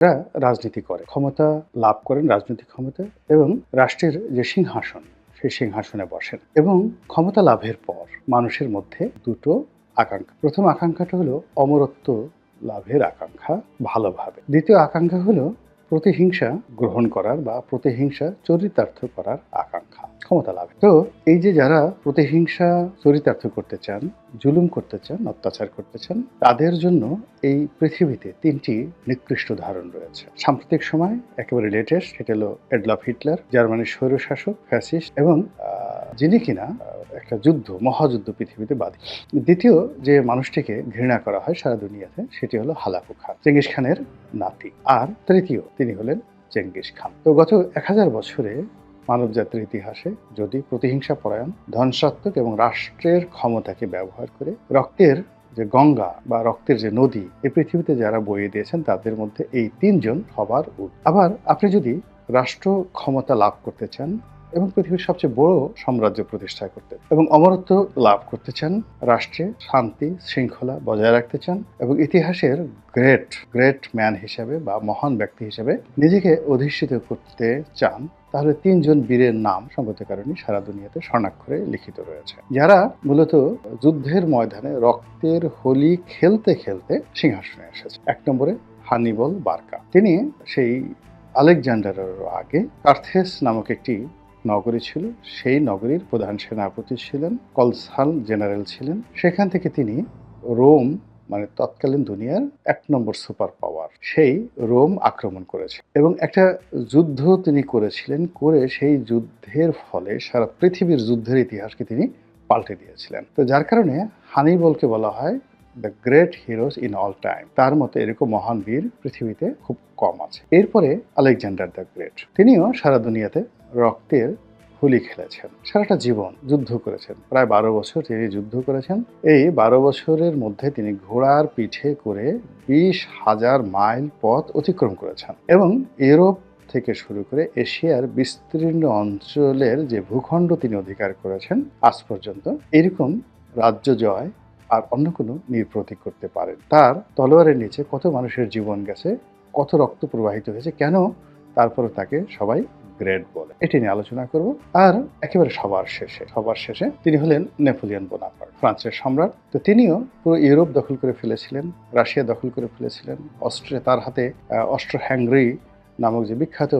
তারা রাজনীতি করে। ক্ষমতা লাভ করেন রাজনৈতিক ক্ষমতা এবং রাষ্ট্রের যে সিংহাসন সেই সিংহাসনে বসেন এবং ক্ষমতা লাভের পর মানুষের মধ্যে দুটো আকাঙ্ক্ষা। প্রথম আকাঙ্ক্ষাটা হলো অমরত্ব লাভের আকাঙ্ক্ষা ভালোভাবে। দ্বিতীয় আকাঙ্ক্ষা হলো প্রতিহিংসা গ্রহণ করার বা প্রতিহিংসা চরিতার্থ করার আকাঙ্ক্ষা। ক্ষমতা লাভে তো এই যে যারা প্রতিহিংসা চরিতার্থ করতে চান, জুলুম করতে চান, অত্যাচার করতে চান, তাদের জন্য এই পৃথিবীতে তিনটি নিকৃষ্ট ধারণ রয়েছে। সাম্প্রতিক সময় একেবারে লেটেস্ট সেটা হলো এডলফ হিটলার জার্মানির স্বৈরশাসক ফ্যাসিস্ট এবং যিনি কিনা একটা যুদ্ধ, মহাযুদ্ধ পৃথিবীতে বাদী। দ্বিতীয় যে মানুষটিকে ঘৃণা করা হয় সারা দুনিয়াতে, সেটি হলো হালাকু খান, চেঙ্গিস খানের নাতি। আর তৃতীয় তিনি হলেন চেঙ্গিস খান। তো গত এক হাজার বছরে মানব জাতির ইতিহাসে যদি প্রতিহিংসা পরায়ণ ধ্বংসাত্মক এবং রাষ্ট্রের ক্ষমতাকে ব্যবহার করে রক্তের যে গঙ্গা বা রক্তের যে নদী এই পৃথিবীতে যারা বইয়ে দিয়েছেন, তাদের মধ্যে এই তিনজন সবার। আবার আপনি যদি রাষ্ট্র ক্ষমতা লাভ করতে চান এবং পৃথিবীর সবচেয়ে বড় সাম্রাজ্য প্রতিষ্ঠা করতে এবং অমরত্ব লাভ করতে চান, রাষ্ট্রে শান্তি, শৃঙ্খলা বজায় রাখতে চান এবং ইতিহাসের গ্রেট গ্রেট ম্যান হিসেবে বা মহান ব্যক্তি হিসেবে নিজেকে অধিষ্ঠিত করতে চান তাহলে তিনজন বীরের নাম সম্পর্কের কারণে সারা দুনিয়াতে স্বর্ণাক্ষরে লিখিত রয়েছে। যারা মূলত যুদ্ধের ময়দানে রক্তের হোলি খেলতে খেলতে সিংহাসনে এসেছে। এক নম্বরে হানিবল বার্কা। তিনি সেই আলেকজান্ডারের আগে কার্থেস নামক একটি নগরী ছিল। সেই নগরীর প্রধান সেনাপতি ছিলেন, কলসাল জেনারেল ছিলেন। সেখান থেকে তিনি রোম মানে তৎকালীন দুনিয়ার এক নম্বর সুপার পাওয়ার। সেই রোম আক্রমণ করেছে। এবং একটা যুদ্ধ তিনি করেছিলেন, করে সেই যুদ্ধের ফলে সারা পৃথিবীর যুদ্ধের ইতিহাসকে তিনি পাল্টে দিয়েছিলেন। তো যার কারণে হানিবলকে বলা হয় the great heroes in all time তার মতো এরকম মহান বীর পৃথিবীতে খুব কম আছে। এরপরে আলেকজান্ডার দ্য গ্রেট। তিনিও সারা দুনিয়াতে রক্তের হোলি খেলেছেন, সারাটা জীবন যুদ্ধ করেছেন। প্রায় বারো বছর তিনি যুদ্ধ করেছেন। এই বারো বছরের মধ্যে তিনি ঘোড়ার পিঠে করে বিশ হাজার মাইল পথ অতিক্রম করেছেন এবং ইউরোপ থেকে শুরু করে এশিয়ার বিস্তীর্ণ অঞ্চলের যে ভূখণ্ড তিনি অধিকার করেছেন, আজ পর্যন্ত এরকম রাজ্য জয় আর অন্য কোনো নীর প্রতীক করতে পারেন। তার তলোয়ারের নিচে কত মানুষের জীবন গেছে, কত রক্ত প্রবাহিত হয়েছে, কেন? তারপরে তাকে সবাই গ্রেট বলে। এটি নিয়ে আলোচনা করব, আর একেবারে সবার শেষে সবার শেষে তিনি হলেন নেপোলিয়ন বোনাপার্ট, ফ্রান্সের সম্রাট। তো তিনিও পুরো ইউরোপ দখল করে ফেলেছিলেন, রাশিয়া দখল করে ফেলেছিলেন অস্ট্রিয়া তার হাতে অস্ট্রো হ্যাঙ্গরি নামক যে বিখ্যাত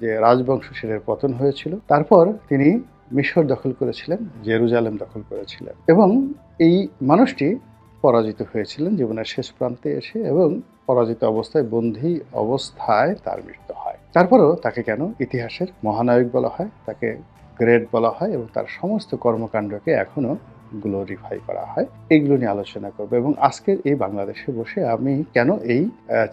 যে রাজবংশ সেটার পতন হয়েছিল, তারপর তিনি মিশর দখল করেছিলেন, জেরুজালেম দখল করেছিলেন এবং এই মানুষটি পরাজিত হয়েছিলেন জীবনের শেষ প্রান্তে এসে এবং পরাজিত অবস্থায় বন্দী অবস্থায় তার মৃত্যু হয়। তারপরেও তাকে কেন ইতিহাসের মহানায়ক বলা হয়, তাকে গ্রেট বলা হয় এবং তার সমস্ত কর্মকাণ্ডকে এখনও গ্লোরিফাই করা হয় এইগুলো নিয়ে আলোচনা করব এবং আজকের এই বাংলাদেশে বসে আমি কেন এই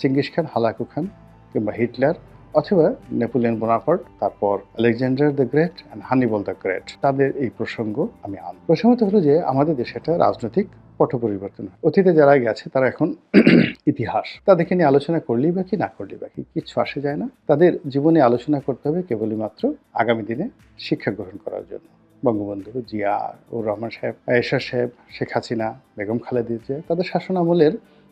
চিঙ্গিস খান, হালাকু খান কিংবা হিটলার অথবা নেপোলিয়ন বোনাপার্ট, তারপর Alexander the great and Hannibal the great, তাদের এই প্রসঙ্গ আমি আন প্রসঙ্গত হলো যে আমাদের দেশে একটা রাজনৈতিক পট পরিবর্তন হয়। অতীতে যারা গেছে, তারা এখন ইতিহাস। তাদেরকে নিয়ে আলোচনা করলেই বা কি, না করলেই বা কি, কিচ্ছু আসে যায় না। তাদের জীবনে আলোচনা করতে হবে কেবলই মাত্র আগামী দিনে শিক্ষা গ্রহণ করার জন্য। বঙ্গবন্ধু জিয়া ও রহমান সাহেব আয়েশা সাহেব, শেখ হাসিনা, বেগম খালেদা জিয়া, তাদের শাসন আমলের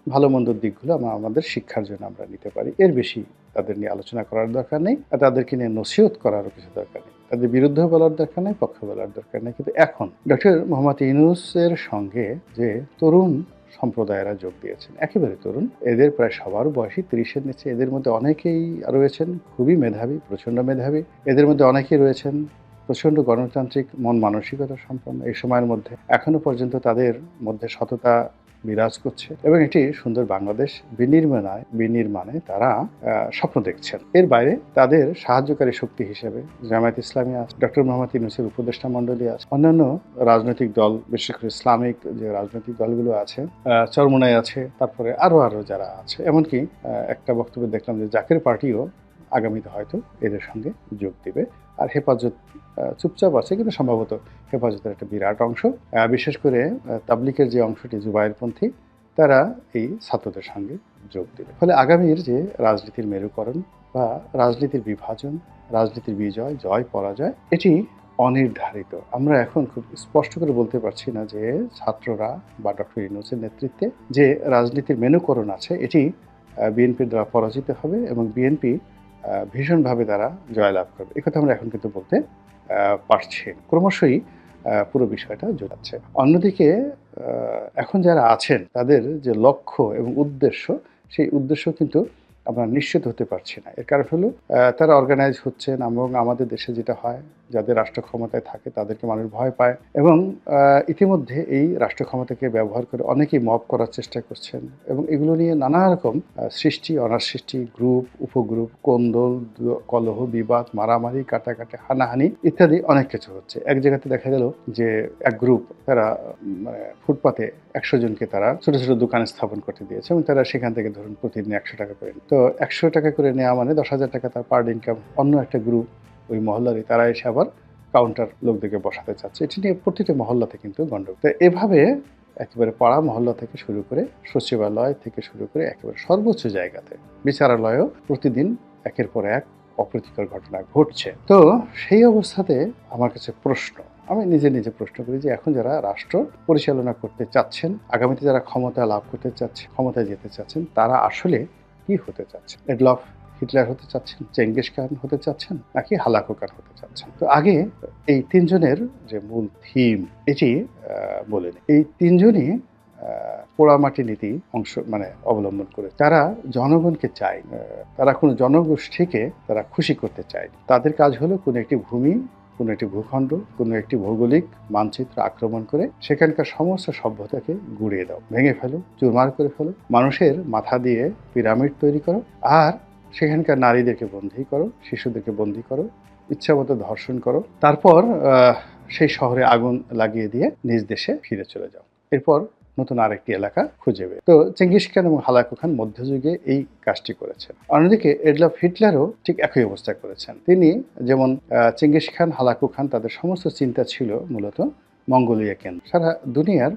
ভালো মন্দর দিকগুলো আমরা আমাদের শিক্ষার জন্য আমরা নিতে পারি। এর বেশি তাদের নিয়ে আলোচনা করার দরকার নেই। আর তাদেরকে নিয়ে নসিহত করারও কিছু দরকার নেই। তাদের বিরুদ্ধে বলার দরকার নেই, পক্ষে বলার দরকার নেই। কিন্তু এখন ডক্টর মোহাম্মদ ইউনুসের সঙ্গে যে তরুণ সম্প্রদায়েরা যোগ দিয়েছেন, একেবারে তরুণ, এদের প্রায় সবার বয়সী তিরিশের নিচে। এদের মধ্যে অনেকেই রয়েছেন খুবই মেধাবী, প্রচণ্ড মেধাবী। এদের মধ্যে অনেকেই রয়েছেন প্রচণ্ড গণতান্ত্রিক মন মানসিকতা সম্পন্ন। এই সময়ের মধ্যে এখনও পর্যন্ত তাদের মধ্যে সততা বিরাজ করছে এবং একটি সুন্দর বাংলাদেশ বিনির্মাণায় বিনির্মাণে তারা স্বপ্ন দেখছেন। এর বাইরে তাদের সাহায্যকারী শক্তি হিসেবে জামায়াত ইসলামী আছে, ডক্টর মোহাম্মদ ইউনুসের উপদেষ্টা মণ্ডলী আছে। অন্যান্য রাজনৈতিক দল, বিশেষ করে ইসলামিক যে রাজনৈতিক দলগুলো আছে চরমোনাই আছে, তারপরে আরও আরও যারা আছে। এমনকি একটা বক্তব্য দেখলাম যে জাকের পার্টিও আগামীতে হয়তো এদের সঙ্গে যোগ দেবে। আর হেফাজত চুপচাপ আছে, কিন্তু সম্ভবত হেফাজতের একটা বিরাট অংশ। বিশেষ করে তাবলিকের যে অংশটি জুবাইরপন্থী, তারা এই ছাত্রদের সঙ্গে যোগ দেবে। ফলে আগামীর যে রাজনীতির মেরুকরণ বা রাজনীতির বিভাজন, রাজনীতির বিজয়, জয়, পরাজয়, এটি অনির্ধারিত। আমরা এখন খুব স্পষ্ট করে বলতে পারছি না যে ছাত্ররা বা ডক্টর ইউনুসের নেতৃত্বে যে রাজনীতির মেনুকরণ আছে, এটি বিএনপির দ্বারা পরাজিত হবে এবং বিএনপি ভীষণভাবে তারা জয়লাভ করবে। একথা আমরা এখন কিন্তু বলতে পারছি ক্রমশই পুরো বিষয়টা জোটাচ্ছে। অন্যদিকে এখন যারা আছেন, তাদের যে লক্ষ্য এবং উদ্দেশ্য, সেই উদ্দেশ্য কিন্তু আমরা নিশ্চিত হতে পারছি না। এর কারণ হলো তারা অর্গানাইজ হচ্ছেন এবং আমাদের দেশে যেটা হয় যাদের রাষ্ট্র ক্ষমতায় থাকে তাদেরকে মানুষ ভয় পায় এবং ইতিমধ্যে এই রাষ্ট্র ক্ষমতাকে ব্যবহার করে অনেকেই মব করার চেষ্টা করছেন এবং এগুলো নিয়ে নানা রকম সৃষ্টি অনার সৃষ্টি গ্রুপ উপগ্রুপ কোন্দল কলহ, বিবাদ, মারামারি, কাটাকাটি, হানাহানি ইত্যাদি অনেক কিছু হচ্ছে। এক জায়গাতে দেখা গেল যে এক গ্রুপ তারা মানে ফুটপাতে একশো জনকে তারা ছোট ছোট দোকান স্থাপন করতে দিয়েছে এবং তারা সেখান থেকে ধরুন প্রতিদিন একশো টাকা করে তো একশো টাকা করে নেওয়া মানে দশ হাজার টাকা তার পার ইনকাম অন্য একটা গ্রুপ ওই মহল্লারই তারা এসে আবার কাউন্টার লোকদেরকে বসাতে চাচ্ছে। এটি নিয়ে প্রতিটি মহল্লাতে কিন্তু গণ্ডগোল। তো এভাবে একেবারে পাড়া মহল্লা থেকে শুরু করে সচিবালয় থেকে শুরু করে একেবারে সর্বোচ্চ জায়গাতে বিচারালয়েও প্রতিদিন একের পর এক অপ্রীতিকর ঘটনা ঘটছে। তো সেই অবস্থাতে আমার কাছে প্রশ্ন, আমি নিজে নিজে প্রশ্ন করি যে এখন যারা রাষ্ট্র পরিচালনা করতে চাচ্ছেন, আগামীতে যারা ক্ষমতা লাভ করতে চাচ্ছে ক্ষমতায় যেতে চাচ্ছেন, তারা আসলে কি হতে চাচ্ছেন? এডলফ হিটলার হতে চাচ্ছেন, চেঙ্গিস খান হতে চাচ্ছেন, নাকি হালাকু খান হতে চাচ্ছেন তো আগে এই তিনজনের যে মূল থিম এটি বলে। এই তিনজনই পোড়ামাটি নীতি অংশ মানে অবলম্বন করে তারা জনগণকে চায় তারা কোনো জনগোষ্ঠীকে তারা খুশি করতে চায় তাদের কাজ হলো কোনো একটি ভূমি, কোনো একটি ভূখণ্ড, কোনো একটি ভৌগোলিক মানচিত্র আক্রমণ করে সেখানকার সমস্ত সভ্যতাকে গুড়িয়ে দাও, ভেঙে ফেলো, চুরমার করে ফেলো, মানুষের মাথা দিয়ে পিরামিড তৈরি করো, আর সেখানকার নারীদেরকে বন্দী করো, শিশুদেরকে বন্দী করো, ইচ্ছামতো ধর্ষণ করো। তারপর সেই শহরে আগুন লাগিয়ে দিয়ে নিজ দেশে ফিরে চলে যাও। এরপর নতুন আরেকটি এলাকা খুঁজে বের। তো চেঙ্গিস খান এবং হালাকু খান মধ্যযুগে এই কাজটি করেছেন। অন্যদিকে এডলফ হিটলারও ঠিক একই অবস্থা করেছেন। তিনি যেমন চেঙ্গিস খান, হালাকু খান, তাদের সমস্ত চিন্তা ছিল মূলত মঙ্গোলিয়া কেন্দ্র। সারা দুনিয়ার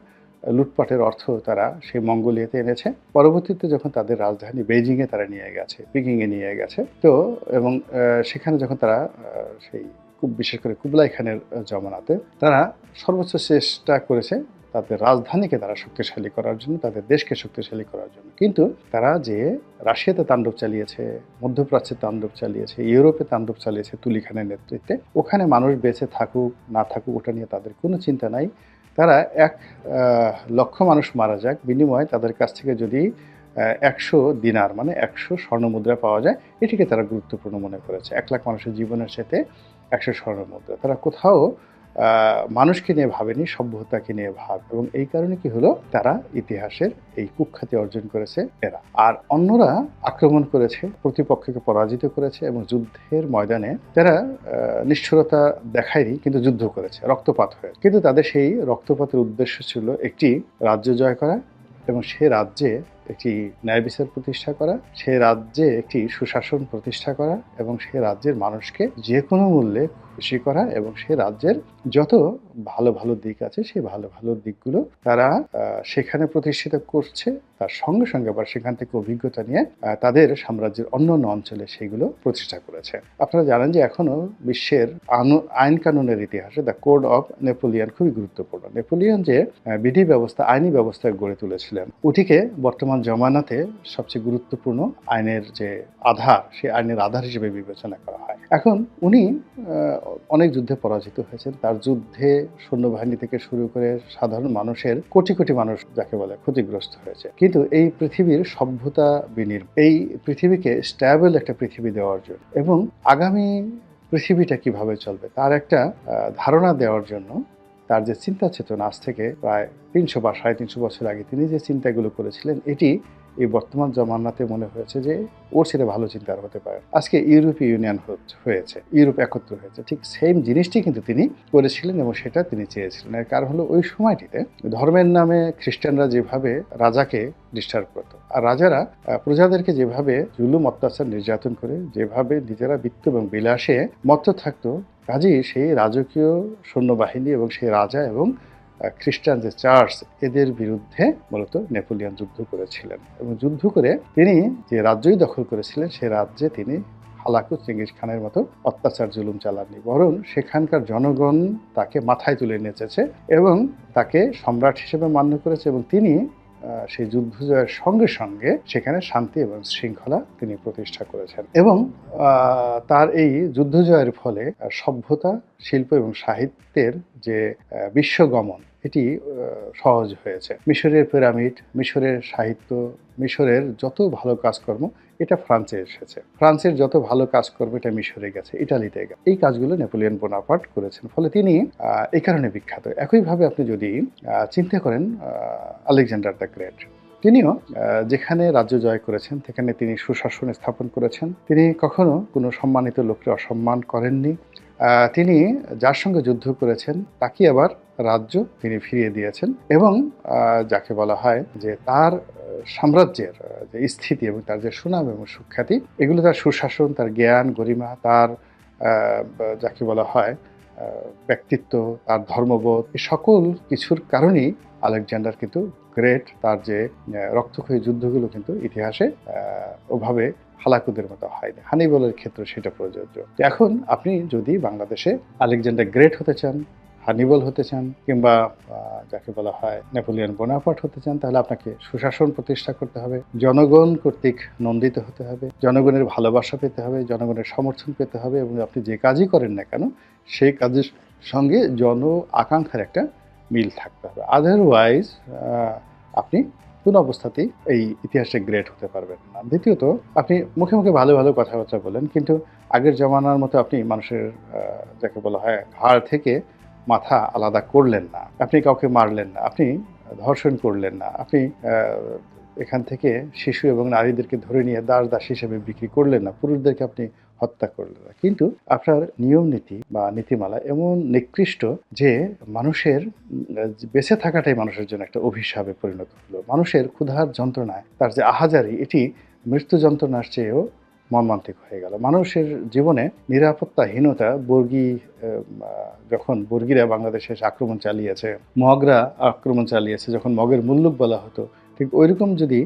লুটপাটের অর্থ তারা সেই মঙ্গোলিয়াতে এনেছে। পরবর্তীতে যখন তাদের রাজধানী বেইজিংয়ে তারা নিয়ে গেছে, পিকিংয়ে নিয়ে গেছে, তো এবং সেখানে যখন তারা সেই খুব বিশেষ করে কুবলাই খানের জমানাতে তারা সর্বোচ্চ চেষ্টা করেছে তাদের রাজধানীকে তারা শক্তিশালী করার জন্য, তাদের দেশকে শক্তিশালী করার জন্য। কিন্তু তারা যে রাশিয়াতে তাণ্ডব চালিয়েছে, মধ্যপ্রাচ্যে তাণ্ডব চালিয়েছে, ইউরোপে তাণ্ডব চালিয়েছে তুলিখানের নেতৃত্বে, ওখানে মানুষ বেঁচে থাকুক, না থাকুক, ওটা নিয়ে তাদের কোনো চিন্তা নাই। তারা এক লক্ষ মানুষ মারা যাক, বিনিময়ে তাদের কাছ থেকে যদি একশো দিনার মানে একশো স্বর্ণমুদ্রা পাওয়া যায়, এটিকে তারা গুরুত্বপূর্ণ মনে করেছে। এক লাখ মানুষের জীবনের সাথে একশো স্বর্ণমুদ্রা। তারা কোথাও মানুষকে নিয়ে ভাবেনি, সভ্যতাকে নিয়ে ভাব। এবং এই কারণে কি হলো? তারা ইতিহাসের এই কুখ্যাতি অর্জন করেছে এরা। আর অন্যরা আক্রমণ করেছে, প্রতিপক্ষকে পরাজিত করেছে এবং যুদ্ধের ময়দানে তারা নিষ্ঠুরতা দেখায়নি, কিন্তু যুদ্ধ করেছে, রক্তপাত হয়ে কিন্তু তাদের সেই রক্তপাতের উদ্দেশ্য ছিল একটি রাজ্য জয় করা এবং সে রাজ্যে একটি ন্যায় বিচার প্রতিষ্ঠা করা, সে রাজ্যে একটি সুশাসন প্রতিষ্ঠা করা এবং সে রাজ্যের মানুষকে যে কোনো মূল্যে খুশি করা এবং সে রাজ্যের যত ভালো ভালো দিক আছে সেই ভালো ভালো দিকগুলো তারা সেখানে প্রতিষ্ঠিত করছে। তার সঙ্গে সঙ্গে আবার সেখান থেকে অভিজ্ঞতা নিয়ে তাদের সাম্রাজ্যের অন্য অন্য অঞ্চলে সেগুলো প্রতিষ্ঠা করেছে। আপনারা জানেন যে এখনও বিশ্বের আইন কানুনের ইতিহাসে দ্য কোড অফ নেপোলিয়ান খুবই গুরুত্বপূর্ণ। নেপোলিয়ান যে বিধি ব্যবস্থা, আইনি ব্যবস্থা গড়ে তুলেছিলেন, ওটিকে বর্তমান জমানাতে সবচেয়ে গুরুত্বপূর্ণ আইনের যে আধার সেই আইনের আধার হিসেবে বিবেচনা করা হয়। এখন উনি অনেক যুদ্ধে পরাজিত হয়েছেন। তার যুদ্ধে সৈন্যবাহিনী থেকে শুরু করে সাধারণ মানুষের কোটি কোটি মানুষ যাকে বলে ক্ষতিগ্রস্ত হয়েছে। কিন্তু এই পৃথিবীর সভ্যতা বিনির এই পৃথিবীকে স্ট্যাবল একটা পৃথিবী দেওয়ার জন্য এবং আগামী পৃথিবীটা কীভাবে চলবে তার একটা ধারণা দেওয়ার জন্য তার যে চিন্তা চেতনা, আজ থেকে প্রায় তিনশো বা সাড়ে তিনশো বছর আগে তিনি যে চিন্তাগুলো করেছিলেন, এটি এই বর্তমান জমানাতে মনে হয়েছে যে ওর ছেলে ভালো চিন্তা আর হতে পারে। আজকে ইউরোপীয় ইউনিয়ন হয়েছে, ইউরোপ একত্র হয়েছে। ঠিক সেম জিনিসটি কিন্তু তিনি করেছিলেন এবং সেটা তিনি চেয়েছিলেন। এর কারণ হলো ওই সময়টিতে ধর্মের নামে খ্রিস্টানরা যেভাবে রাজাকে ডিস্টার্ব করতো, আর রাজারা প্রজাদেরকে যেভাবে জুলুম, অত্যাচার, নির্যাতন করে, যেভাবে নিজেরা বৃত্ত এবং বিলাসে মত্ত থাকতো, কাজেই সেই রাজকীয় সৈন্যবাহিনী এবং সেই রাজা এবং খ্রিস্টান যে চার্চ, এদের বিরুদ্ধে মূলত নেপোলিয়ান যুদ্ধ করেছিলেন। এবং যুদ্ধ করে তিনি যে রাজ্যই দখল করেছিলেন, সে রাজ্যে তিনি হালাকু চেঙ্গিস খানের মতো অত্যাচার জুলুম চালাননি। বরং সেখানকার জনগণ তাকে মাথায় তুলে নেচেছে এবং তাকে সম্রাট হিসেবে মান্য করেছে এবং তিনি সেই যুদ্ধ জয়ের সঙ্গে সঙ্গে সেখানে শান্তি এবং শৃঙ্খলা তিনি প্রতিষ্ঠা করেছেন। এবং তার এই যুদ্ধ জয়ের ফলে সভ্যতা, শিল্প এবং সাহিত্যের যে বিশ্বগমন এটি সহজ হয়েছে। মিশরের পিরামিড, মিশরের সাহিত্য, মিশরের যত ভালো কাজকর্ম, এটা ফ্রান্সে এসেছে। ফ্রান্সের যত ভালো কাজকর্ম, এটা মিশরে গেছে, ইটালিতে গেছে। এই কাজগুলো নেপোলিয়ন বোনাপার্ট করেছেন। ফলে তিনি এই কারণে বিখ্যাত। একইভাবে আপনি যদি চিন্তা করেন আলেকজান্ডার দ্য গ্রেট। তিনিও যেখানে রাজ্য জয় করেছেন, সেখানে তিনি সুশাসন স্থাপন করেছেন। তিনি কখনো কোনো সম্মানিত লোককে অসম্মান করেননি। তিনি যার সঙ্গে যুদ্ধ করেছেন তাকে আবার রাজ্য তিনি ফিরিয়ে দিয়েছেন এবং যাকে বলা হয় যে তার সাম্রাজ্যের যে স্থিতি এবং তার যে সুনাম এবং সুখ্যাতি, এগুলো তার সুশাসন, তার জ্ঞান, গরিমা, তার যাকে বলা হয় ব্যক্তিত্ব, তার ধর্মবোধ এই সকল কিছুর কারণেই আলেকজান্ডার কিন্তু গ্রেট, তার যে রক্তক্ষয়ী যুদ্ধগুলো কিন্তু ইতিহাসে ওভাবে হালাকুদের মতো হয়নি। হানিবলের ক্ষেত্রে সেটা প্রযোজ্য। এখন আপনি যদি বাংলাদেশে আলেকজান্ডার গ্রেট হতে চান হানিবল হতে চান কিংবা যাকে বলা হয় নেপোলিয়ন বোনাপার্ট হতে চান, তাহলে আপনাকে সুশাসন প্রতিষ্ঠা করতে হবে, জনগণ কর্তৃক নন্দিত হতে হবে, জনগণের ভালোবাসা পেতে হবে, জনগণের সমর্থন পেতে হবে এবং আপনি যে কাজই করেন না কেন, সেই কাজের সঙ্গে জন আকাঙ্ক্ষার একটা মিল থাকতে হবে। আদারওয়াইজ আপনি কোন অবস্থাতেই এই ইতিহাসে গ্রেট হতে পারবেন না। দ্বিতীয়ত, আপনি মুখে মুখে ভালো ভালো কথাবার্তা বলেন, কিন্তু আগের জমানার মতো আপনি মানুষের যাকে বলা হয় ঘাড় থেকে মাথা আলাদা করলেন না। আপনি কাউকে মারলেন না, আপনি ধর্ষণ করলেন না, আপনি এখান থেকে শিশু এবং নারীদেরকে ধরে নিয়ে দাস দাস হিসেবে বিক্রি করলেন না, পুরুষদেরকে আপনি হত্যা করলেন না। কিন্তু আপনার নিয়ম নীতি বা নীতিমালা এমন নিকৃষ্ট যে মানুষের বেঁচে থাকাটাই মানুষের জন্য একটা অভিশাপে পরিণত হলো। মানুষের ক্ষুধার যন্ত্রণায় তার যে আহাজারি, এটি মৃত্যু যন্ত্রণার চেয়েও মর্মান্তিক হয়ে গেল। মানুষের জীবনে নিরাপত্তাহীনতা, বর্গী যখন বর্গীরা বাংলাদেশে আক্রমণ চালিয়েছে, মগরা আক্রমণ চালিয়েছে, যখন মগের মুল্লুক বলা হতো, ঠিক ওইরকম যদি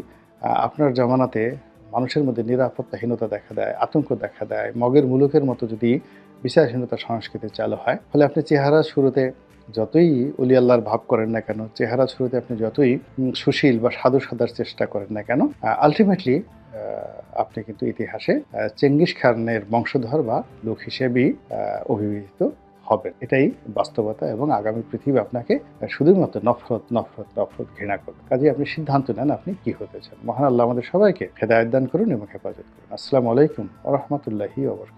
আপনার জমানাতে মানুষের মধ্যে নিরাপত্তাহীনতা দেখা দেয়, আতঙ্ক দেখা দেয়, মগের মুলুকের মতো যদি বিচারহীনতা সংস্কৃতি চালু হয় ফলে আপনি চেহারা শুরুতে যতই অলি আল্লাহর ভাব করেন না কেন চেহারা শুরুতে আপনি যতই সুশীল বা সাধু সাদার চেষ্টা করেন না কেন আলটিমেটলি আপনি কিন্তু ইতিহাসে চেঙ্গিস খানের বংশধর বা লোক হিসেবেই অভিহিত হবেন। এটাই বাস্তবতা এবং আগামী পৃথিবী আপনাকে শুধুমাত্র নফরত নফরত নফরত ঘৃণা করবে। কাজে আপনি সিদ্ধান্ত নেন আপনি কি হতে চান। মহান আল্লাহ আমাদের সবাইকে হেদায়ত দান করুন এবং হেফাজত করুন। আসসালামু আলাইকুম রহমতুল্লাহি ওবরকাত